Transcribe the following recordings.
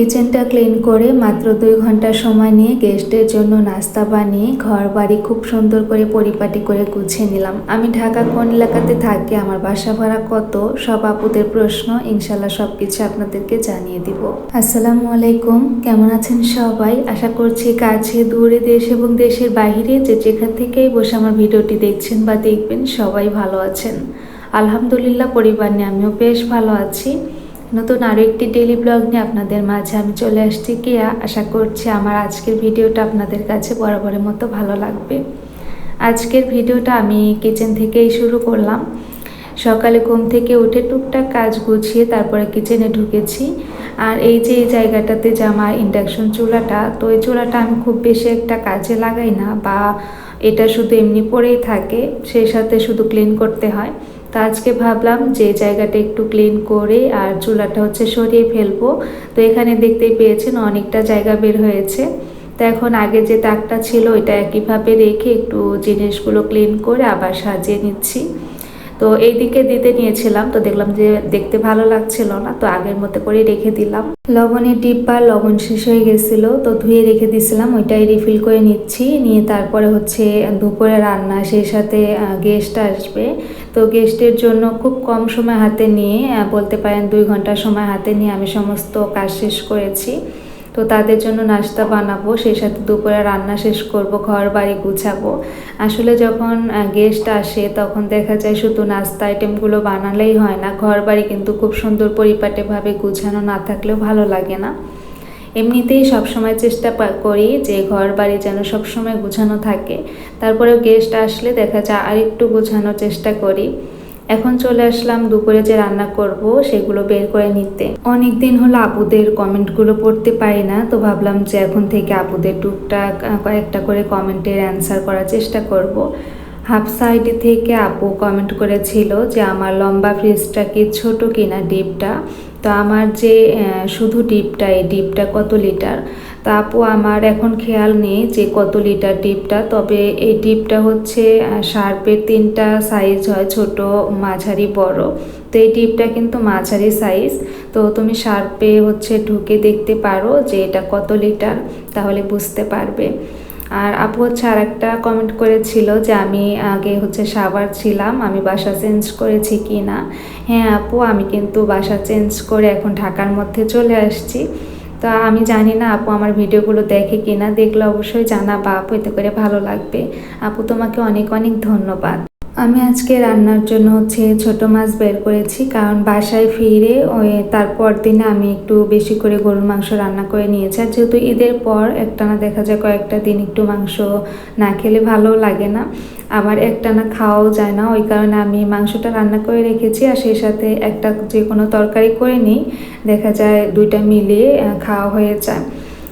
কিচেনটা ক্লিন করে মাত্র দুই ঘণ্টা সময় নিয়ে গেস্টের জন্য নাস্তা বানিয়ে ঘর বাড়ি খুব সুন্দর করে পরিপাটি করে গুছিয়ে নিলাম। আমি ঢাকা কোন এলাকাতে থাকি, আমার বাসা ভাড়া কত, সব আপুদের প্রশ্ন ইনশাল্লাহ সব কিছু আপনাদেরকে জানিয়ে দিব। আসসালামু আলাইকুম, কেমন আছেন সবাই? আশা করছি কাছে, দূরে দেশ এবং দেশের বাইরে যে যেখান থেকেই বসে আমার ভিডিওটি দেখছেন বা দেখবেন সবাই ভালো আছেন। আলহামদুলিল্লাহ, পরিবার নিয়ে আমিও বেশ ভালো আছি। নতুন আরও একটি ডেলি ব্লগ নিয়ে আপনাদের মাঝে আমি চলে আসছি। কিয়া, আশা করছি আমার আজকের ভিডিওটা আপনাদের কাছে বরাবরের মতো ভালো লাগবে। আজকের ভিডিওটা আমি কিচেন থেকেই শুরু করলাম। সকালে ঘুম থেকে উঠে টুকটাক কাজ গুছিয়ে তারপরে কিচেনে ঢুকেছি। আর এই যে এই জায়গাটাতে যে আমার ইন্ডাকশন চুলাটা, তো এই চুলাটা আমি খুব বেশি একটা কাজে লাগাই না বা এটা শুধু এমনি পরেই থাকে, সেই সাথে শুধু ক্লিন করতে হয়। তা আজকে ভাবলাম যে জায়গাটা একটু ক্লিন করে আর চুলাটা হচ্ছে সরিয়ে ফেলব। তো এখানে দেখতেই পেয়েছেন অনেকটা জায়গা বের হয়েছে। তো এখন আগে যে তাকটা ছিল ওইটা একইভাবে রেখে একটু জিনিসগুলো ক্লিন করে আবার সাজিয়ে নিচ্ছি। তো এই দিকে দিতে নিয়েছিলাম, তো দেখলাম যে দেখতে ভালো লাগছিল না, তো আগের মতো করে রেখে দিলাম। লবণের ডিব্বা লবণ শেষ হয়ে গেছিল, তো ধুয়ে রেখে দিছিলাম, ওইটাই রিফিল করে নিচ্ছি। নিয়ে তারপরে হচ্ছে দুপুরে রান্না, সেই সাথে গেস্ট আসবে। তো গেস্টের জন্য খুব কম সময় হাতে নিয়ে বলতে পারেন দুই ঘণ্টা সময় হাতে নিয়ে আমি সমস্ত কাজ শেষ করেছি। তো তাদের জন্য নাস্তা বানাবো, সেই সাথে দুপুরে রান্না শেষ করব ঘর বাড়ি গুছাবো। আসলে যখন গেস্ট আসে, তখন দেখা যায় শুধু নাস্তা আইটেমগুলো বানালেই হয় না ঘর বাড়ি কিন্তু খুব সুন্দর পরিপাটিভাবে গুছানো না থাকলেও ভালো লাগে না। এমনিতেই সবসময় চেষ্টা করি যে ঘর বাড়ি যেন সবসময় গুছানো থাকে। তারপরেও গেস্ট আসলে দেখা যায় আর একটু গোছানোর চেষ্টা করি। এখন চলে আসলাম দুপুরে যে রান্না করব, সেগুলো বের করে নিতে। অনেক দিন হলো আপুদের কমেন্টগুলো পড়তে পারি না, তো ভাবলাম যে এখন থেকে আপুদের টুকটাক কয়েকটা করে কমেন্টের অ্যান্সার করার চেষ্টা করব। হাফ সাইডে থেকে আপু কমেন্ট করেছিল যে আমার লম্বা ফ্রিজটা কি ছোট কিনা ডিপটা। তো আমার যে শুধু ডিপটা এই ডিপটা কত লিটার? তা আপু আমার এখন খেয়াল নেই যে কত লিটার ডিপটা, তবে এই ডিপটা হচ্ছে শার্পের তিনটা সাইজ হয়, ছোট, মাঝারি, বড়। তো এই ডিপটা কিন্তু মাঝারি সাইজ তো তুমি শার্পে হচ্ছে ঢুকে দেখতে পারো যে এটা কত লিটার, তাহলে বুঝতে পারবে। আর আপু হচ্ছে আর একটা কমেন্ট করেছিল যে আমি আগে হচ্ছে সাবার ছিলাম, আমি বাসা চেঞ্জ করেছি কি না হ্যাঁ আপু, আমি কিন্তু বাসা চেঞ্জ করে এখন ঢাকার মধ্যে চলে আসছি। তো আমি জানি না আপু আমার ভিডিওগুলো দেখে কি না দেখলে অবশ্যই জানাবা আপু, এতে করে ভালো লাগবে। আপু তোমাকে অনেক অনেক ধন্যবাদ। আমি আজকে রান্নার জন্য হচ্ছে ছোট মাছ বের করেছি, কারণ বাসায় ফিরে ওই তারপর দিনে আমি একটু বেশি করে গরুর মাংস রান্না করে নিয়েছি। আর যেহেতু ঈদের পর একটানা দেখা যায় কয়েকটা দিন একটু মাংস না খেলে ভালো লাগে না, আবার একটানা খাওয়াও যায় না। ওই কারণে আমি মাংসটা রান্না করে রেখেছি আর সেই সাথে একটা যে কোনো তরকারি করে নিই, দেখা যায় দুইটা মিলিয়ে খাওয়া হয়ে যায়।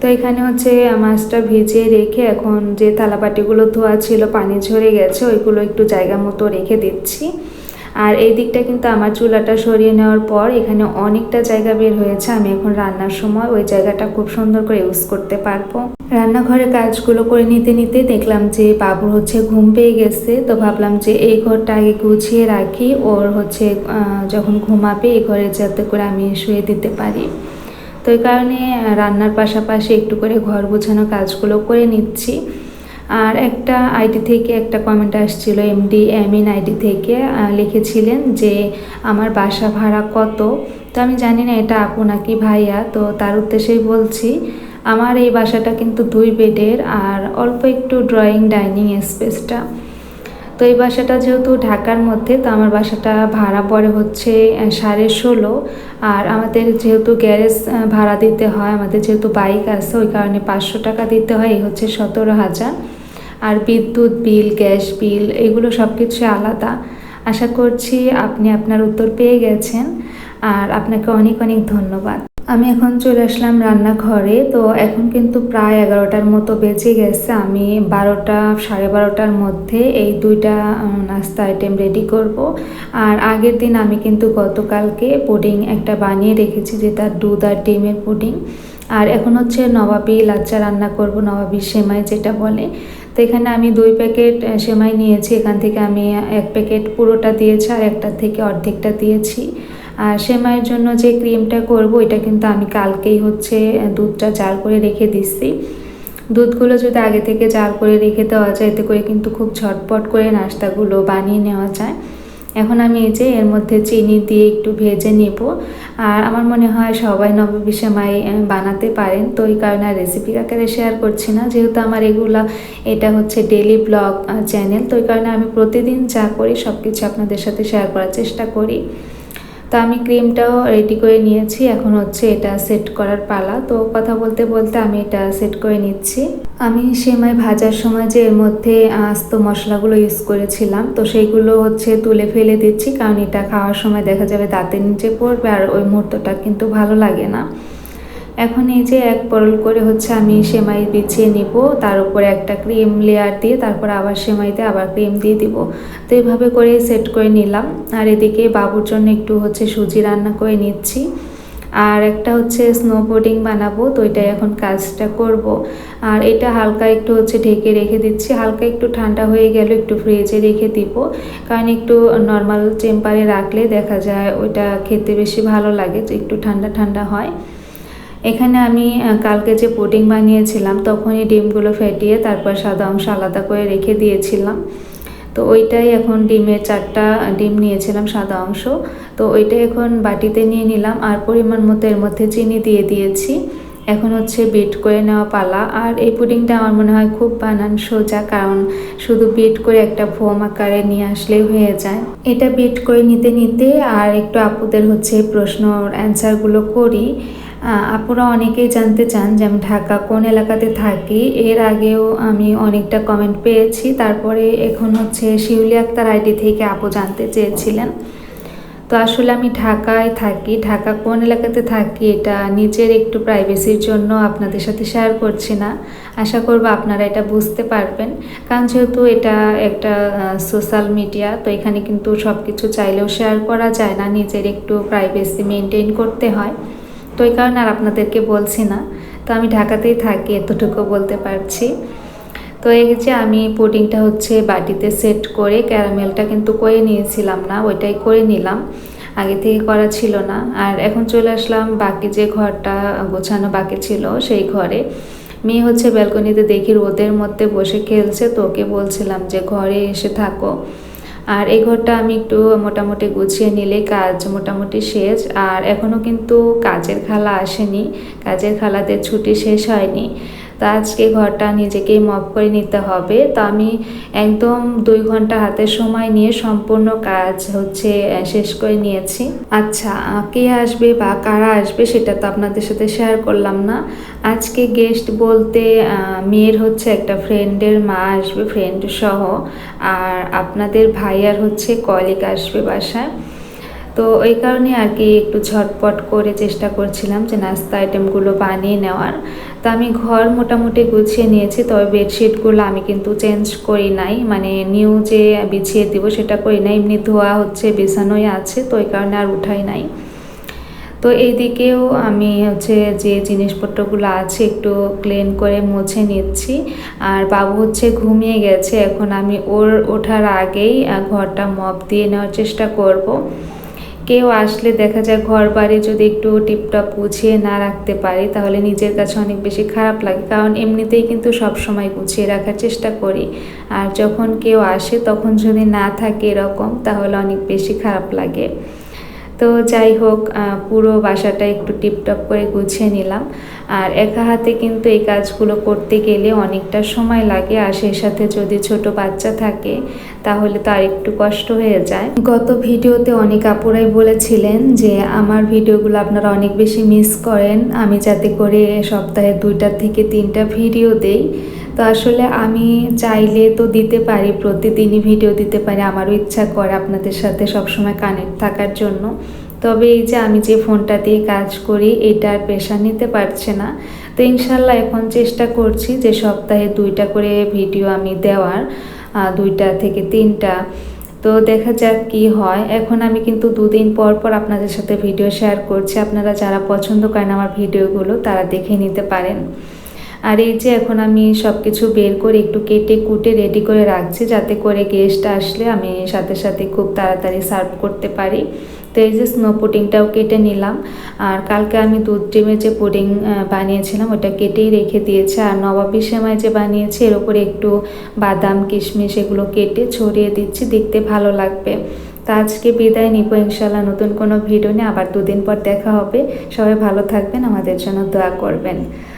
তো এখানে হচ্ছে মাছটা ভিজিয়ে রেখে এখন যে থালাবাটিগুলো ধোয়া ছিল, পানি ঝরে গেছে, ওইগুলো একটু জায়গা মতো রেখে দিচ্ছি। আর এই দিকটা কিন্তু আমার চুলাটা সরিয়ে নেওয়ার পর এখানে অনেকটা জায়গা বের হয়েছে, আমি এখন রান্নার সময় ওই জায়গাটা খুব সুন্দর করে ইউজ করতে পারব। রান্নাঘরে কাজগুলো করে নিতে নিতে দেখলাম যে বাবুর হচ্ছে ঘুম পেয়ে গেছে, তো ভাবলাম যে এই ঘরটা আগে গুছিয়ে রাখি, ওর হচ্ছে যখন ঘুমাবে এই ঘরে যাতে করে আমি শুয়ে দিতে পারি। তো এই কারণে রান্নার পাশাপাশি একটু করে ঘর গোছানো কাজগুলো করে নিচ্ছি। আর একটা আইডি থেকে একটা কমেন্ট আসছিল এমডি এমিন আইডি থেকে লিখেছিলেন যে, আমার বাসা ভাড়া কত? তো আমি জানি না এটা আপু নাকি ভাইয়া, তো তার উদ্দেশ্যেই বলছি, আমার এই বাসাটা কিন্তু দুই বেডের, আর অল্প একটু ড্রয়িং ডাইনিং স্পেসটা তো এই বাসাটা যেহেতু ঢাকার মধ্যে, তো আমার বাসাটা ভাড়া পড়ে হচ্ছে সাড়ে ষোলো। আর আমাদের যেহেতু গ্যারেজ ভাড়া দিতে হয়, আমাদের যেহেতু বাইক আছে, ওই কারণে পাঁচশো টাকা দিতে হয়, এই হচ্ছে সতেরো হাজার। আর বিদ্যুৎ বিল, গ্যাস বিল, এগুলো সব কিছু আলাদা। আশা করছি আপনি আপনার উত্তর পেয়ে গেছেন। আর আপনাকে অনেক অনেক ধন্যবাদ। আমি এখন চলে আসলাম রান্নাঘরে, তো এখন কিন্তু প্রায় এগারোটার মতো বেঁচে গেছে। আমি বারোটা, সাড়ে বারোটার মধ্যে এই দুইটা নাস্তা আইটেম রেডি করব। আর আগের দিন আমি কিন্তু গতকালকে পুডিং একটা বানিয়ে রেখেছি, যেটা দুধ আর ডিমের পুডিং। আর এখন হচ্ছে নবাবি লাচ্চা রান্না করব নবাবি সেমাই যেটা বলে। তো এখানে আমি দুই প্যাকেট সেমাই নিয়েছি। এখান থেকে আমি এক প্যাকেট পুরোটা দিয়েছি আর একটার থেকে অর্ধেকটা দিয়েছি। আর সেমাইয়ের জন্য যে ক্রিমটা করব, এটা কিন্তু আমি কালকেই হচ্ছে দুধটা জাল করে রেখে দিচ্ছি দুধগুলো যদি আগে থেকে জাল করে রেখে দেওয়া যায়, এতে করে কিন্তু খুব ঝটপট করে নাস্তাগুলো বানিয়ে নেওয়া যায়। এখন আমি এই যে এর মধ্যে চিনি দিয়ে একটু ভেজে নেব। আর আমার মনে হয় সবাই নববিষেমাই বানাতে পারেন। তো এই কারণে আর রেসিপি আকারে শেয়ার করছি না। যেহেতু আমার এগুলা, এটা হচ্ছে ডেলি ব্লগ চ্যানেল তো এই কারণে আমি প্রতিদিন যা করি সব কিছু আপনাদের সাথে শেয়ার করার চেষ্টা করি। তো আমি ক্রিমটাও রেডি করে নিয়েছি। এখন হচ্ছে এটা সেট করার পালা। তো কথা বলতে বলতে আমি এটা সেট করে নিচ্ছি। আমি সেমাই ভাজার সময় যে এর মধ্যে আস্ত মশলাগুলো ইউজ করেছিলাম, তো সেইগুলো হচ্ছে তুলে ফেলে দিচ্ছি। কারণ এটা খাওয়ার সময় দেখা যাবে দাঁতের নিচে পড়বে আর ওই মুহূর্তটা কিন্তু ভালো লাগে না। এখন এই যে এক পরল করে হচ্ছে আমি সেমাই বিছিয়ে নিব, তার উপরে একটা ক্রিম লেয়ার দিয়ে তারপর আবার সেমাইতে আবার ক্রিম দিয়ে দিব। তো এইভাবে করে সেট করে নিলাম। আর এদিকে বাবুর জন্য একটু হচ্ছে সুজি রান্না করে নিচ্ছি। আর একটা হচ্ছে স্নো বোর্ডিং বানাবো, তো এটাই এখন কাজটা করব। আর এটা হালকা একটু হচ্ছে ঢেকে রেখে দিচ্ছি। হালকা একটু ঠান্ডা হয়ে গেল একটু ফ্রিজে রেখে দিব। কারণ একটু নর্মাল টেম্পারে রাখলে দেখা যায় ওইটা খেতে বেশি ভালো লাগে একটু ঠান্ডা ঠান্ডা হয়। এখানে আমি কালকে যে পুডিং বানিয়েছিলাম, তখনই ডিমগুলো ফেটিয়ে তারপর সাদা অংশ আলাদা করে রেখে দিয়েছিলাম। তো ওইটাই এখন ডিমের চারটা ডিম নিয়েছিলাম সাদা অংশ। তো ওইটাই এখন বাটিতে নিয়ে নিলাম, আর পরিমাণ মতো এর মধ্যে চিনি দিয়ে দিয়েছি। এখন হচ্ছে বিট করে নেওয়া পালা। আর এই পুডিংটা আমার মনে হয় খুব বানান সোজা, কারণ শুধু বিট করে একটা ফোম আকারে নিয়ে আসলেই হয়ে যায়। এটা বিট করে নিতে নিতে আর একটু আপুদের হচ্ছে প্রশ্ন অ্যান্সারগুলো করি। আপুরা অনেকেই জানতে চান যে আমি ঢাকা কোন এলাকাতে থাকি। এর আগেও আমি অনেকটা কমেন্ট পেয়েছি। তারপরে এখন হচ্ছে শিউলি আক্তার আইডি থেকে আপু জানতে চেয়েছিলেন। তো আসলে আমি ঢাকায় থাকি। ঢাকা কোন এলাকাতে থাকি এটা নিজের একটু প্রাইভেসির জন্য আপনাদের সাথে শেয়ার করছি না। আশা করব আপনারা এটা বুঝতে পারবেন। কারণ যেহেতু এটা একটা সোশ্যাল মিডিয়া তো এখানে কিন্তু সব কিছু চাইলেও শেয়ার করা যায় না। নিজের একটু প্রাইভেসি মেনটেন করতে হয়। তো এই কারণে আর আপনাদেরকে বলছি না। তো আমি ঢাকাতেই থাকি, এতটুকু বলতে পারছি। তো এই যে আমি পুডিংটা হচ্ছে বাটিতে সেট করে ক্যারামেলটা কিন্তু করে নিয়েছিলাম না, ওইটাই করে নিলাম। আগে থেকে করা ছিল না। আর এখন চলে আসলাম বাকি যে ঘরটা গোছানো বাকি ছিল সেই ঘরে। মেয়ে হচ্ছে ব্যালকনিতে দেখি রোদের মধ্যে বসে খেলছে, তো ওকে বলছিলাম যে ঘরে এসে থাকো। আর এই ঘরটা আমি একটু মোটামুটি গুছিয়ে নিলে কাজ মোটামুটি শেষ। আর এখনও কিন্তু কাজের খালা আসেনি। কাজের খালাতে ছুটি শেষ হয়নি। তো আজকে ঘরটা নিজেকেই মপ করে নিতে হবে। তো আমি একদম দুই ঘণ্টা হাতের সময় নিয়ে সম্পূর্ণ কাজ হচ্ছে শেষ করে নিয়েছি। আচ্ছা কে আসবে বা কারা আসবে সেটা তো আপনাদের সাথে শেয়ার করলাম না। আজকে গেস্ট বলতে মেয়ের হচ্ছে একটা ফ্রেন্ডের মা আসবে ফ্রেন্ড সহ। আর আপনাদের ভাইয়ার হচ্ছে কলিগ আসবে বাসায়। তো ওই কারণে আর কি একটু ঝটপট করে চেষ্টা করছিলাম যে নাস্তা আইটেমগুলো বানিয়ে নেওয়ার। তো আমি ঘর মোটামুটি গুছিয়ে নিয়েছি, তবে বেডশিটগুলো আমি কিন্তু চেঞ্জ করি নাই। মানে নিউ যে বিছিয়ে দিব সেটা করি নাই, এমনি ধোয়া হচ্ছে, বিছানোই আছে, তো ওই কারণে আর উঠাই নাই। তো এই দিকেও আমি হচ্ছে যে জিনিসপত্রগুলো আছে একটু ক্লিন করে মুছে নিচ্ছি। আর বাবু হচ্ছে ঘুমিয়ে গেছে, এখন আমি ওর ওঠার আগেই ঘরটা মপ দিয়ে নেওয়ার চেষ্টা করব। কেউ আসলে দেখা যায় ঘর বাড়ি যদি একটু টিপটপ গুছিয়ে না রাখতে পারি, তাহলে নিজের কাছে অনেক বেশি খারাপ লাগে। কারণ এমনিতেই কিন্তু সব সময় গুছিয়ে রাখার চেষ্টা করি। আর যখন কেউ আসে, তখন যদি না থাকে এরকম, তাহলে অনেক বেশি খারাপ লাগে। তো যাই হোক পুরো বাসাটা একটু টিপটপ করে গুছিয়ে নিলাম। আর একা হাতে কিন্তু এই কাজগুলো করতে গেলে অনেকটা সময় লাগে। আর সেই সাথে যদি ছোট বাচ্চা থাকে, তাহলে তো আর একটু কষ্ট হয়ে যায়। গত ভিডিওতে অনেক আপুরাই বলেছিলেন যে, আমার ভিডিওগুলো আপনারা অনেক বেশি মিস করেন। আমি যাতে করে সপ্তাহে দুইটা থেকে তিনটা ভিডিও দেই। তো আসলে আমি চাইলে তো দিতে পারি, প্রতিদিনই ভিডিও দিতে পারি, আমারও ইচ্ছা করে আপনাদের সাথে সবসময় কানেক্ট থাকার জন্য। তবে এই যে আমি যে ফোনটা দিয়ে কাজ করি, এটা আর প্রেশার নিতে পারছে না। তো ইনশাল্লাহ এখন চেষ্টা করছি যে সপ্তাহে দুইটা করে ভিডিও আমি দেওয়ার দুইটা থেকে তিনটা। তো দেখা যাক কি হয়। এখন আমি কিন্তু দুদিন পর পর আপনাদের সাথে ভিডিও শেয়ার করছি। আপনারা যারা পছন্দ করেন আমার ভিডিওগুলো তারা দেখে নিতে পারেন। আর এই যে এখন আমি সব কিছু বের করে একটু কেটে কুটে রেডি করে রাখছি, যাতে করে গেস্ট আসলে আমি সাথে সাথে খুব তাড়াতাড়ি সার্ভ করতে পারি। তো এই যে স্নো পুডিংটাও কেটে নিলাম। আর কালকে আমি দুধ ডিমের যে পুডিং বানিয়েছিলাম, ওটা কেটেই রেখে দিয়েছে। আর নবাবী সেমাই যে বানিয়েছি, এর উপরে একটু বাদাম, কিশমিশ এগুলো কেটে ছড়িয়ে দিচ্ছি, দেখতে ভালো লাগবে। তো আজকে বিদায় নিব ইনশাল্লাহ নতুন কোনো ভিডিও নিয়ে। আবার দুদিন পর দেখা হবে। সবাই ভালো থাকবেন, আমাদের জন্য দোয়া করবেন।